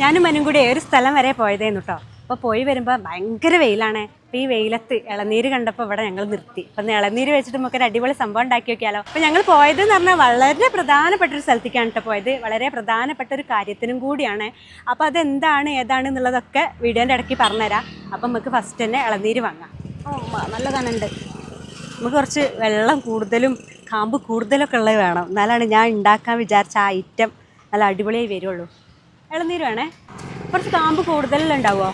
ഞാനും മനും കൂടി ഒരു സ്ഥലം വരെ പോയതേന്നു കേട്ടോ അപ്പോൾ പോയി വരുമ്പോൾ ഭയങ്കര വെയിലാണ്. അപ്പോൾ ഈ വെയിലത്ത് ഇളനീര് കണ്ടപ്പോൾ ഇവിടെ ഞങ്ങൾ നിർത്തി. അപ്പം ഇളനീര് വെച്ചിട്ട് നമുക്ക് ഒരു അടിപൊളി സംഭവം ഉണ്ടാക്കി നോക്കിയാലോ. അപ്പോൾ ഞങ്ങൾ പോയത് എന്ന് പറഞ്ഞാൽ വളരെ പ്രധാനപ്പെട്ട ഒരു സ്ഥലത്തേക്കാണ് കേട്ടോ പോയത്. വളരെ പ്രധാനപ്പെട്ട ഒരു കാര്യത്തിനും കൂടിയാണ്. അപ്പോൾ അതെന്താണ് ഏതാണ് എന്നുള്ളതൊക്കെ വീഡിയോന്റെ ഇടയ്ക്ക് പറഞ്ഞുതരാം. അപ്പം നമുക്ക് ഫസ്റ്റ് തന്നെ ഇളനീര് വാങ്ങാം. നല്ല കനുണ്ട് നമുക്ക് കുറച്ച് വെള്ളം കൂടുതലും കാമ്പ് കൂടുതലൊക്കെ ഉള്ളത് വേണം. എന്നാലാണ് ഞാൻ ഉണ്ടാക്കാൻ വിചാരിച്ച ആ ഐറ്റം നല്ല അടിപൊളിയായി വരുള്ളൂ. ഇളനീര് വേണേ? കുറച്ച് കാമ്പ് കൂടുതലുണ്ടാവുമോ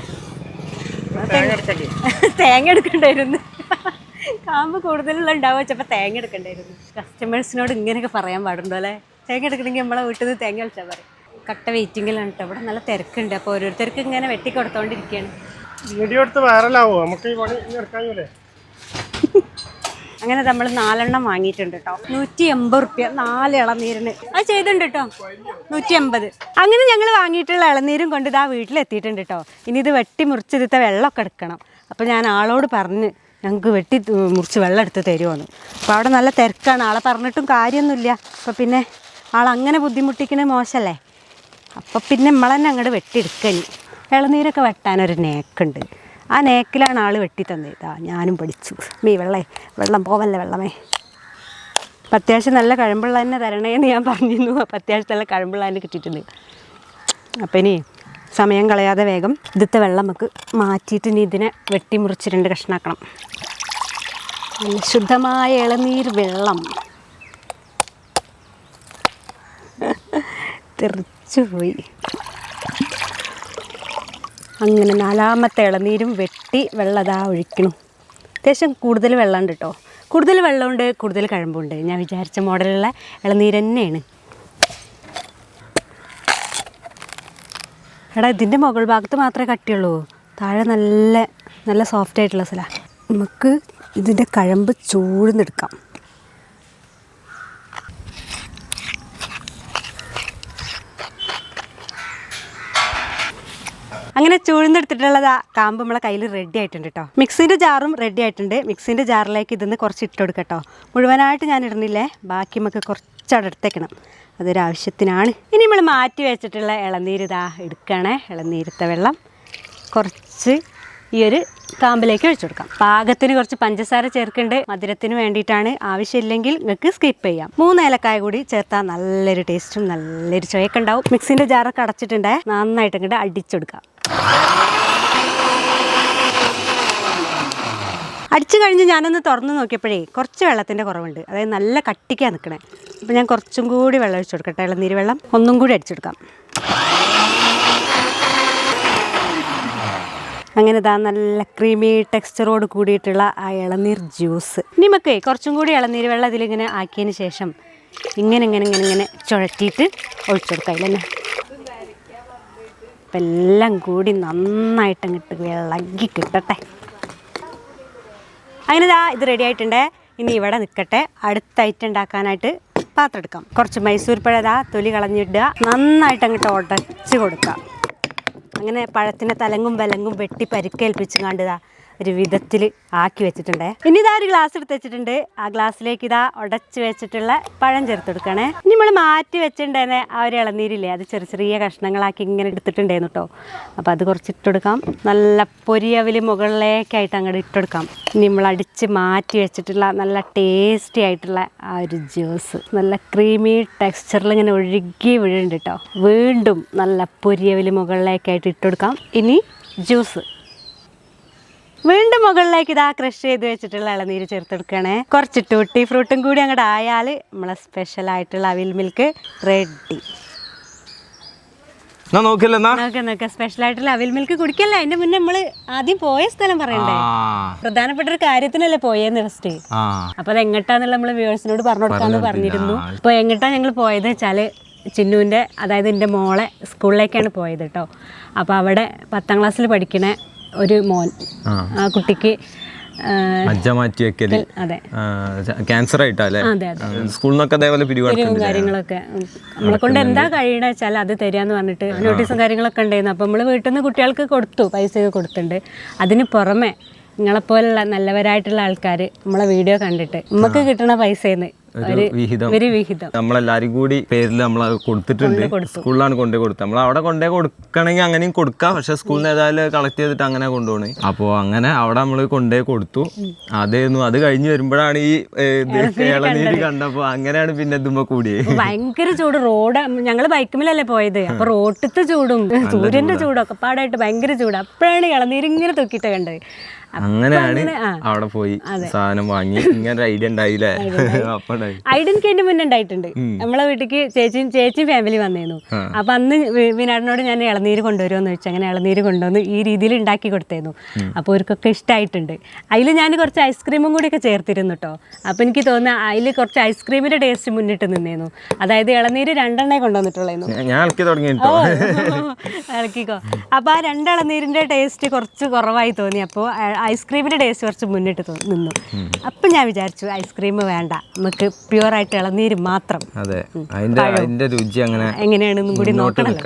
തേങ്ങ എടുക്കണ്ടായിരുന്നു. കാമ്പ് കൂടുതലുള്ള ഉണ്ടാവുക വെച്ചപ്പോൾ തേങ്ങ എടുക്കണ്ടായിരുന്നു. കസ്റ്റമേഴ്സിനോട് ഇങ്ങനെയൊക്കെ പറയാൻ പാടുണ്ടോ അല്ലേ? തേങ്ങ എടുക്കണമെങ്കിൽ നമ്മളെ വീട്ടിൽ നിന്ന് തേങ്ങ വിളിച്ചാൽ പറയും കട്ട വെയിറ്റിങ്ങിലാണ് കേട്ടോ ഇവിടെ നല്ല തിരക്കുണ്ട്. അപ്പോൾ ഓരോരുത്തർക്ക് ഇങ്ങനെ വെട്ടി കൊടുത്തോണ്ടിരിക്കുകയാണ് വീഡിയോ എടുത്ത് വൈറലാവോ നമുക്ക് ഈ പണി എടുക്കാനില്ലേ? അങ്ങനെ നമ്മൾ നാലെണ്ണം വാങ്ങിയിട്ടുണ്ട് കേട്ടോ നൂറ്റി എൺപത് റുപ്യ നാല് ഇളനീരിന്. അത് ചെയ്തിട്ടുണ്ട് കേട്ടോ നൂറ്റി എൺപത് അങ്ങനെ ഞങ്ങൾ വാങ്ങിയിട്ടുള്ള ഇളനീരും കൊണ്ട് ഇതാ വീട്ടിലെത്തിയിട്ടുണ്ട് കേട്ടോ ഇനി ഇത് വെട്ടി മുറിച്ചെടുത്ത വെള്ളമൊക്കെ എടുക്കണം. അപ്പോൾ ഞാൻ ആളോട് പറഞ്ഞ് ഞങ്ങൾക്ക് വെട്ടി മുറിച്ച് വെള്ളം എടുത്ത് തരുമോന്ന് അപ്പോൾ അവിടെ നല്ല തിരക്കാണ്. ആളെ പറഞ്ഞിട്ടും കാര്യമൊന്നുമില്ല. അപ്പോൾ പിന്നെ ആളങ്ങനെ ബുദ്ധിമുട്ടിക്കണേ മോശമല്ലേ അപ്പോൾ പിന്നെ നമ്മളെന്നെ അങ്ങോട്ട് വെട്ടിയെടുക്കനി ഇളനീരൊക്കെ വെട്ടാനൊരു നേക്കുണ്ട്. ആ നേക്കിലാണ് ആൾ വെട്ടി തന്നത് ഞാനും പഠിച്ചു. മീ വെള്ളേ വെള്ളം പോവല്ലേ വെള്ളമേ. അപ്പം അത്യാവശ്യം നല്ല കഴമ്പുള്ള തന്നെ തരണേന്ന് ഞാൻ പറഞ്ഞിരുന്നു. അപ്പം അത്യാവശ്യം നല്ല കഴമ്പുള്ള തന്നെ കിട്ടിയിട്ടുണ്ട്. അപ്പം ഇനി സമയം കളയാതെ വേഗം ഇതിത്തെ വെള്ളം നമുക്ക് മാറ്റിയിട്ട് ഇനി ഇതിനെ വെട്ടി മുറിച്ച് രണ്ട് കഷ്ണാക്കണം. ശുദ്ധമായ ഇളനീർ വെള്ളം. തെറിച്ചു പോയി അങ്ങനെ നാലാമത്തെ ഇളനീരും വെട്ടി വെള്ളം അതാ ഒഴിക്കണം. അത്യാവശ്യം കൂടുതൽ വെള്ളമുണ്ട് കേട്ടോ കൂടുതൽ വെള്ളമുണ്ട് കൂടുതൽ കഴമ്പുണ്ട്. ഞാൻ വിചാരിച്ച മോഡലുള്ള ഇളനീര് തന്നെയാണ്. എടാ ഇതിന്റെ മുകൾ ഭാഗത്ത് മാത്രമേ കട്ടിയുള്ളൂ. താഴെ നല്ല നല്ല സോഫ്റ്റ് ആയിട്ടുള്ള സ്ഥലമാണ് നമുക്ക് ഇതിന്റെ കഴമ്പ് ചൂഴ്ന്നെടുക്കാം അങ്ങനെ ചൂഴ്ന്നെടുത്തിട്ടുള്ളത് കാമ്പ് നമ്മളെ കയ്യിൽ റെഡി ആയിട്ടുണ്ട് കേട്ടോ മിക്സിന്റെ ജാറും റെഡി ആയിട്ടുണ്ട്. മിക്സിന്റെ ജാറിലേക്ക് ഇതിന്ന് കുറച്ച് ഇട്ട് കൊടുക്കട്ടോ. കേട്ടോ മുഴുവനായിട്ട് ഞാൻ ഇടുന്നില്ലേ? ബാക്കി നമുക്ക് കുറച്ച് അവിടെ എടുത്തേക്കണം. അതൊരു ആവശ്യത്തിനാണ്. ഇനി നമ്മൾ മാറ്റി വെച്ചിട്ടുള്ള ഇളനീര് എടുക്കണേ. ഇളനീരത്തെ വെള്ളം കുറച്ച് ഈ ഒരു കാമ്പിലേക്ക് ഒഴിച്ചു കൊടുക്കാം. പാകത്തിന് കുറച്ച് പഞ്ചസാര ചേർക്കേണ്ട മധുരത്തിന് വേണ്ടിയിട്ടാണ് ആവശ്യമില്ലെങ്കിൽ നിങ്ങൾക്ക് സ്കിപ്പ് ചെയ്യാം. മൂന്ന് ഏലക്കായ കൂടി ചേർത്താൽ നല്ലൊരു ടേസ്റ്റും നല്ലൊരു ചുവയൊക്കെ ഉണ്ടാവും. മിക്സിന്റെ ജാറൊക്കെ അടച്ചിട്ടുണ്ടേ നന്നായിട്ട് ഇങ്ങോട്ട് അടിച്ചെടുക്കാം അടിച്ചു കഴിഞ്ഞ് ഞാനൊന്ന് തുറന്ന് നോക്കിയപ്പോഴേ കുറച്ച് വെള്ളത്തിന്റെ കുറവുണ്ട്. അതായത് നല്ല കട്ടിക്കാണ് നിൽക്കണേ അപ്പോൾ ഞാൻ കുറച്ചും കൂടി വെള്ളം ഒഴിച്ചു കൊടുക്കട്ടെ. ഇളനീര് വെള്ളം ഒന്നും കൂടി അടിച്ചെടുക്കാം അങ്ങനെ ഇതാ നല്ല ക്രീമി ടെക്സ്ചറോട് കൂടിയിട്ടുള്ള ആ ഇളനീർ ജ്യൂസ് നിമക്ക് കുറച്ചും കൂടി ഇളനീർ വെള്ളം ഇതിലിങ്ങനെ ആക്കിയതിന് ശേഷം ഇങ്ങനെ ഇങ്ങനെ ഇങ്ങനെ ഇങ്ങനെ ചുഴറ്റിയിട്ട് ഒഴിച്ചെടുക്കാം കൊടുക്കാം തന്നെ അപ്പം എല്ലാം കൂടി നന്നായിട്ട് അങ്ങോട്ട് വിളകി കിട്ടട്ടെ. അങ്ങനെ ഇതാ ഇത് റെഡി ആയിട്ടുണ്ട്. ഇനി ഇവിടെ നിൽക്കട്ടെ അടുത്ത ഐറ്റം ഉണ്ടാക്കാനായിട്ട് പാത്രം എടുക്കാം. കുറച്ച് മൈസൂർ പഴ തൊലി കളഞ്ഞിടുക. നന്നായിട്ട് അങ്ങോട്ട് ഉടച്ച് കൊടുക്കുക. അങ്ങനെ പഴത്തിനെ തലങ്ങും വിലങ്ങും വെട്ടി പരുക്കേൽപ്പിച്ചു കണ്ടിതാ. ഒരു വിധത്തിൽ ആക്കി വെച്ചിട്ടുണ്ട്. ഇനി ഇതാ ഒരു ഗ്ലാസ് എടുത്ത് വെച്ചിട്ടുണ്ട്. ആ ഗ്ലാസ്സിലേക്ക് ഇതാ ഉടച്ച് വെച്ചിട്ടുള്ള പഴം ചേർത്ത് കൊടുക്കണേ. ഇനി നമ്മൾ മാറ്റി വെച്ചിട്ടുണ്ടേനെ ആ ഒരു ഇളനീരില്ലേ അത് ചെറിയ ചെറിയ കഷ്ണങ്ങളാക്കി ഇങ്ങനെ എടുത്തിട്ടുണ്ടായിരുന്നു കേട്ടോ അപ്പോൾ അത് കുറച്ച് ഇട്ടെടുക്കാം നല്ല പൊരിയവിൽ മുകളിലേക്കായിട്ട് അങ്ങോട്ട് ഇട്ടെടുക്കാം ഇനി നമ്മൾ അടിച്ച് മാറ്റി വെച്ചിട്ടുള്ള നല്ല ടേസ്റ്റി ആയിട്ടുള്ള ആ ഒരു ജ്യൂസ് നല്ല ക്രീമി ടെക്സ്ചറിൽ ഇങ്ങനെ ഒഴുകി വീഴുന്നുണ്ട് കേട്ടോ വീണ്ടും നല്ല പൊരിയവിൽ മുകളിലേക്കായിട്ട് ഇട്ടെടുക്കാം ഇനി ജ്യൂസ് വീണ്ടും മുകളിലേക്ക് ഇതാ ക്രഷ് ചെയ്ത് വെച്ചിട്ടുള്ള ഇളനീര് ചേർത്തെടുക്കണേ കുറച്ച് ടൂട്ടി ഫ്രൂട്ടും കൂടി അങ്ങോട്ട് ആയാൽ നമ്മളെ സ്പെഷ്യൽ ആയിട്ടുള്ള അവിൽ മിൽക്ക് റെഡി സ്പെഷ്യൽ ആയിട്ടുള്ള അവിൽ മിൽക്ക് കുടിക്കല്ലേ? അതിന്റെ മുന്നേ നമ്മൾ ആദ്യം പോയ സ്ഥലം പറയണ്ടേ? പ്രധാനപ്പെട്ട ഒരു കാര്യത്തിനല്ലേ പോയെന്ന് ഫസ്റ്റ് അപ്പൊ അത് എങ്ങട്ടാന്നുള്ള നമ്മൾ വ്യൂവേഴ്സിനോട് പറഞ്ഞു കൊടുക്കാന്ന് പറഞ്ഞിരുന്നു. അപ്പൊ എങ്ങട്ടാ ഞങ്ങൾ പോയത് വെച്ചാൽ ചിന്നുവിന്റെ അതായത് എന്റെ മോളെ സ്കൂളിലേക്കാണ് പോയത് കേട്ടോ അപ്പോൾ അവിടെ പത്താം ക്ലാസ്സിൽ പഠിക്കണ ഒരു മോൻ ആ. കുട്ടിക്ക് മജ്ജ മാറ്റി വെക്കൽ അതെ. ക്യാൻസർ ആയിട്ടാ അല്ലേ? അതെ അതെ. സ്കൂളിൽ നിന്നൊക്കെ അതേപോലെ പിരിവും കാര്യങ്ങളൊക്കെ. നമ്മളെ കൊണ്ട് എന്താ കഴിയണ വെച്ചാൽ അത് തരാന്ന് പറഞ്ഞിട്ട് നോട്ടീസും കാര്യങ്ങളൊക്കെ ഉണ്ടായിരുന്നു. അപ്പോൾ നമ്മൾ വീട്ടിൽ നിന്ന് കുട്ടികൾക്ക് കൊടുത്തു പൈസയൊക്കെ കൊടുത്തിട്ടുണ്ട്. അതിന് പുറമെ നിങ്ങളെപ്പോലുള്ള നല്ലവരായിട്ടുള്ള ആൾക്കാർ നമ്മളെ വീഡിയോ കണ്ടിട്ട് നമുക്ക് കിട്ടണ പൈസയിൽ നിന്ന് ഒരു വിഹിതം. നമ്മളെല്ലാരും കൂടി പേരിൽ നമ്മൾ കൊടുത്തിട്ടുണ്ട്. സ്കൂളിലാണ് കൊണ്ടേ കൊടുത്തത്. നമ്മൾ അവിടെ കൊണ്ടേ കൊടുക്കണമെങ്കിൽ അങ്ങനെയും കൊടുക്കാം. പക്ഷെ സ്കൂളിൽ ഏതായാലും കളക്ട് ചെയ്തിട്ട് അങ്ങനെ കൊണ്ടുപോകണേ അപ്പോൾ അങ്ങനെ അവിടെ നമ്മൾ കൊണ്ടേ കൊടുത്തു. അതായിരുന്നു. അത് കഴിഞ്ഞ് വരുമ്പോഴാണ് ഈ ഇളനീര് കണ്ടപ്പോൾ അങ്ങനെയാണ് പിന്നെ ഇതുമ്പോ കൂടിയത് ഭയങ്കര ചൂട്. റോഡ് ഞങ്ങൾ ബൈക്കുമില്ലല്ലേ പോയത്. അപ്പൊ റോട്ടിത്തെ ചൂടും സൂര്യന്റെ ചൂടും. ഒക്കെ പാടായിട്ട് ഭയങ്കര ചൂട്. അപ്പോഴാണ് ഇളനീര് ഇങ്ങനെ തൂക്കിയിട്ട് കണ്ടത്. അങ്ങനെയാണ് അവിടെ പോയി സാധനം വാങ്ങി. ഇങ്ങനെ ഒരു ഐഡിയ ഉണ്ടായില്ലേ? അപ്പൊ ഉണ്ടായി. ഐഡൻ എനിക്ക് അതിന്റെ മുന്നേ ഉണ്ടായിട്ടുണ്ട്. നമ്മളെ വീട്ടിക്ക് ചേച്ചിയും ചേച്ചിയും ഫാമിലി വന്നിരുന്നു അപ്പൊ അന്ന് വിനാടിനോട് ഞാൻ ഇളനീര് കൊണ്ടുവരുമെന്ന് ചോദിച്ചു. അങ്ങനെ ഇളനീര് കൊണ്ടുവന്ന് ഈ രീതിയിൽ ഉണ്ടാക്കി കൊടുത്തായിരുന്നു അപ്പോൾ അവർക്കൊക്കെ ഇഷ്ടമായിട്ടുണ്ട് അതിൽ ഞാൻ കുറച്ച് ഐസ്ക്രീമും കൂടിയൊക്കെ ചേർത്തിരുന്നു കേട്ടോ അപ്പോൾ എനിക്ക് തോന്നുന്നു അതിൽ കുറച്ച് ഐസ്ക്രീമിന്റെ ടേസ്റ്റ് മുന്നിട്ട് നിന്നേന്നു അതായത് ഇളനീര് രണ്ടെണ്ണേ കൊണ്ടുവന്നിട്ടുള്ളായിരുന്നു ഞാൻ- ഇളക്കി ഇളക്കിക്കോ. അപ്പോൾ ആ രണ്ട് ഇളനീരിന്റെ ടേസ്റ്റ് കുറച്ച് കുറവായി തോന്നി. അപ്പോൾ ഐസ്ക്രീമിന്റെ ടേസ്റ്റ് കുറച്ച് മുന്നിട്ട് നിന്നു. അപ്പം ഞാൻ വിചാരിച്ചു ഐസ്ക്രീം വേണ്ട. നമുക്ക് പ്യുവറായിട്ട് ഇളനീര് മാത്രം. അതെ. അതിന്റെ അതിന്റെ രുചി അങ്ങനെ എങ്ങനെയാണെന്നും കൂടി നോക്കണം.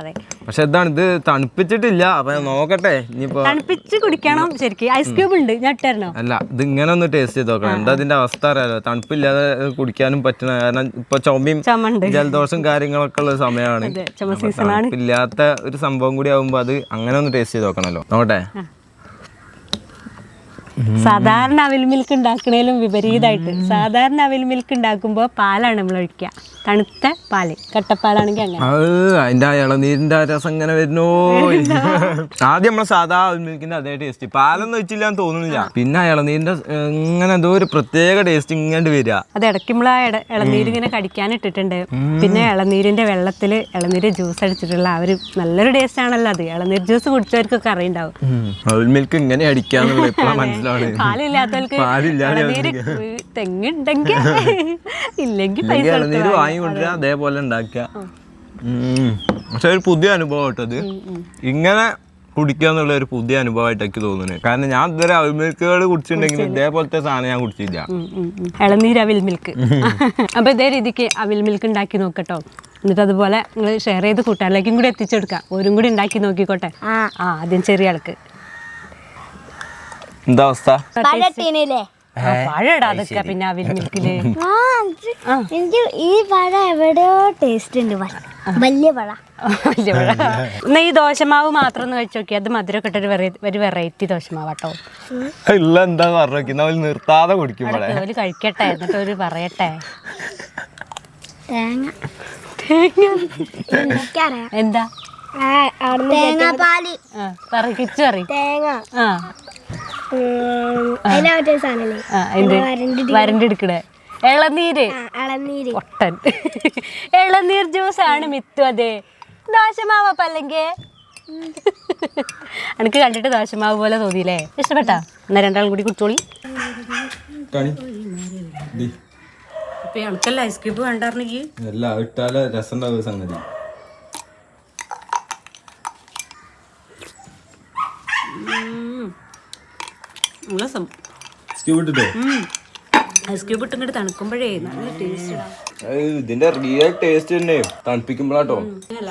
അതെ. പക്ഷെ എന്താണ് ഇത് തണുപ്പിച്ചിട്ടില്ല. അപ്പൊ നോക്കട്ടെ. ഇനിയിപ്പോ തണുപ്പിച്ച് കുടിക്കണം ശരിക്കും. ഐസ്ക്രീം ഉണ്ട്. ഞാൻ ഇട്ടായിരുന്നോ അല്ല ഇത് ഇങ്ങനെ ഒന്ന് ടേസ്റ്റ് ചെയ്ത് നോക്കണം. എന്താ അതിന്റെ അവസ്ഥ അറിയാലോ? തണുപ്പില്ലാതെ കുടിക്കാനും പറ്റണ കാരണം ഇപ്പൊ ചുമയും ചുമണ്ട്. ജലദോഷം കാര്യങ്ങളൊക്കെ ഉള്ള സമയമാണ്. തണുപ്പില്ലാത്ത ഒരു സംഭവം കൂടി ആവുമ്പോ അത് അങ്ങനെ ഒന്ന് ടേസ്റ്റ് ചെയ്ത് നോക്കണല്ലോ. നോക്കട്ടെ? സാധാരണ അവിൽ മിൽക്ക് ഉണ്ടാക്കണേലും വിപരീതമായിട്ട് സാധാരണ അവിൽ മിൽക്ക് ഉണ്ടാക്കുമ്പോൾ പാലാണ് നമ്മൾ ഒഴിക്കുക. തണുത്ത പാൽ കട്ടപ്പാലാണെങ്കിൽ അങ്ങനെ. അത് അതിന്റെ ഇളനീരിന്റെ രസം ഇങ്ങനെ വരുന്നോ? ആദ്യം നമ്മളെ സാധാ മിൽക്കിന്റെ അതേ ടേസ്റ്റ് പാലൊന്നും വെച്ചില്ല എന്ന് തോന്നുന്നില്ല പിന്നെ ഇളനീരിന്റെ ഇങ്ങനെ എന്തോ ഒരു പ്രത്യേക ടേസ്റ്റ് ഇങ്ങോട്ട് വരിക. അത് ഇടയ്ക്ക് നമ്മൾ ആ ഇളനീര് ഇങ്ങനെ കടിക്കാനിട്ടിട്ടുണ്ട് പിന്നെ ഇളനീരിന്റെ വെള്ളത്തിൽ ഇളനീര് ജ്യൂസ് അടിച്ചിട്ടുള്ള ആ ഒരു നല്ലൊരു ടേസ്റ്റ് ആണല്ലോ അത്. ഇളനീർ ജ്യൂസ് കുടിച്ചവർക്കൊക്കെ അറിയുണ്ടാവും. അവിൽ മിൽക്ക് ഇങ്ങനെ അടിക്കാന്നുള്ള ഇപ്പോഴാണ് പാലില്ലാത്തവർക്ക് തെങ്ങുണ്ടെങ്കിൽ ഇല്ലെങ്കിൽ പൈസ ഇളനീര് അതേപോലെ ഉണ്ടാക്കുക. പക്ഷെ ഒരു പുതിയ അനുഭവം കേട്ടത് ഇങ്ങനെ കുടിക്കുക എന്നുള്ള ഒരു പുതിയ അനുഭവമായിട്ട് തോന്നുന്നു. തോന്നുന്നത് കാരണം ഞാൻ ഇതുവരെ അവിൽ മിൽക്കുകൾ കുടിച്ചിട്ടുണ്ടെങ്കിൽ ഇതേപോലത്തെ സാധനം ഞാൻ കുടിച്ചില്ല. ഇളനീര് അവിൽ മിൽക്ക് അപ്പോൾ ഇതേ രീതിക്ക് അവിൽ മിൽക്ക് ഉണ്ടാക്കി നോക്കട്ടോ. എന്നിട്ട് അതുപോലെ നിങ്ങൾ ഷെയർ ചെയ്ത് കൂട്ടുകാരിലേക്കും കൂടി എത്തിച്ചു കൊടുക്കാം ഓരും കൂടി ഉണ്ടാക്കി നോക്കിക്കോട്ടെ. ആ ആദ്യം ചെറിയ ആൾക്ക്. എന്താ അവസ്ഥ? പഴട്ടീനില്ലേ ആ, പിന്നെ അവിൽ മിൽക്കിൽ. ആ ഇത് എനിക്ക് ഈ പഴ എവിടെയോ ടേസ്റ്റ് ഉണ്ട് പഴ. വലിയ പഴ വലിയ പഴ എന്നാ ഈ ദോശമാവ് മാത്രം ഒന്ന് കഴിച്ചു നോക്കി. അത് മധുരമൊക്കെ ഇട്ടൊരു ഒരു വെറൈറ്റി ദോശമാവാട്ടോ. ഇല്ല എന്താ പറഞ്ഞു നിർത്താതെ കുടിക്കും ഒരു കഴിക്കട്ടെ എന്നിട്ട് ഒരു പറയട്ടെ. തേങ്ങ. തേങ്ങ. എന്താ? തേങ്ങാപ്പാൽ പറ കിച്ചു പറ തേങ്ങ. ആ. ഇളനീര്. ഒട്ടൻ. ഇളനീർ ജ്യൂസ് ആണ് മിത്തു അതെ. ദോശമാവപ്പ അല്ലെങ്കിൽ എനിക്ക് കണ്ടിട്ട് ദോശമാവ് പോലെ തോന്നിയില്ലേ? ഇഷ്ടപ്പെട്ടാ? എന്നാ രണ്ടാളും കൂടി കുടിച്ചോളി. ഇപ്പൊ വേണ്ടായിരുന്നെങ്കിൽ ഇട്ടാൽ രസം സംഗതി. സംഗതി നമ്മളെ സ്ക്യൂബ് ഇട്ടിട്ടോ? ഐസ് ക്യൂബ് ഇട്ടിങ്ങോട്ട് തണുക്കുമ്പോഴേ നല്ല ടേസ്റ്റ് ഇതിന്റെ റിയൽ ടേസ്റ്റ് തന്നെ. തണുപ്പിക്കുമ്പോഴാട്ടോ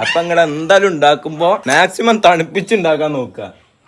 അപ്പൊ അങ്ങനെ എന്തായാലും ഉണ്ടാക്കുമ്പോ മാക്സിമം തണുപ്പിച്ചുണ്ടാക്കാൻ നോക്കുക